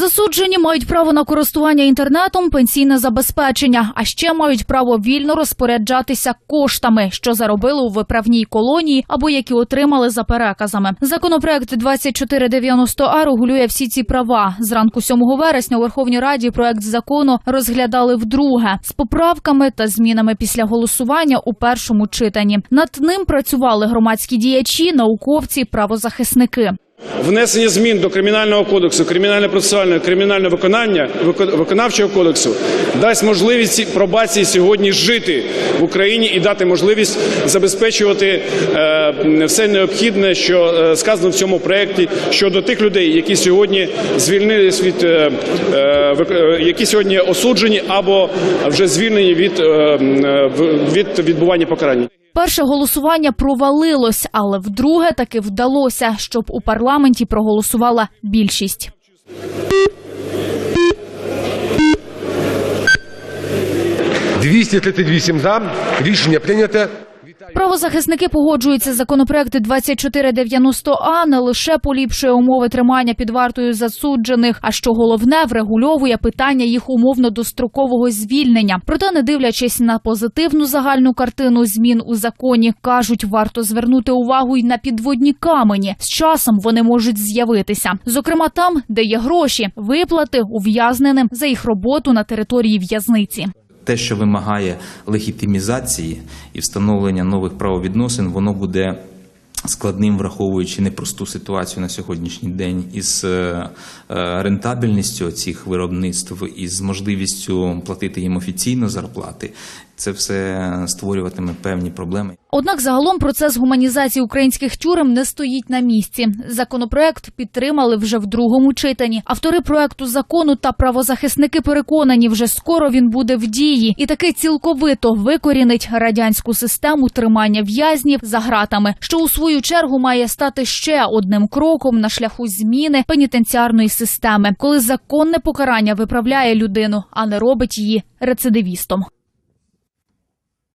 Засуджені мають право на користування інтернетом, пенсійне забезпечення, а ще мають право вільно розпоряджатися коштами, що заробили у виправній колонії або які отримали за переказами. Законопроект 2490 регулює всі ці права. Зранку 7 вересня у Верховній Раді проект закону розглядали вдруге з поправками та змінами після голосування у першому читанні. Над ним працювали громадські діячі, науковці, правозахисники. Внесення змін до кримінального кодексу, кримінально-процесуального, кримінального виконання вико- виконавчого кодексу дасть можливість пробації сьогодні жити в Україні і дати можливість забезпечувати е, все необхідне, що е, сказано в цьому проєкті щодо тих людей, які сьогодні звільнились від е, які сьогодні осуджені або вже звільнені від, від відбування покарання. Перше голосування провалилось, але вдруге таки вдалося, щоб у парламенті проголосувала більшість. – 238 за. Рішення прийнято. Правозахисники погоджуються. Законопроект 2490А не лише поліпшує умови тримання під вартою засуджених, а що головне, врегульовує питання їх умовно дострокового звільнення. Проте, не дивлячись на позитивну загальну картину змін у законі, кажуть, варто звернути увагу й на підводні камені. З часом вони можуть з'явитися. Зокрема, там, де є гроші, виплати ув'язненим за їх роботу на території в'язниці. Те, що вимагає легітимізації і встановлення нових правовідносин, воно буде складним, враховуючи непросту ситуацію на сьогоднішній день із е, е, рентабельністю цих виробництв, із можливістю платити їм офіційно зарплати. Це все створюватиме певні проблеми. Однак загалом процес гуманізації українських тюрем не стоїть на місці. Законопроект підтримали вже в другому читанні. Автори проекту закону та правозахисники переконані, вже скоро він буде в дії, і таки цілковито викорінить радянську систему тримання в'язнів за гратами, що у свою чергу має стати ще одним кроком на шляху зміни пенітенціарної системи, коли законне покарання виправляє людину, а не робить її рецидивістом.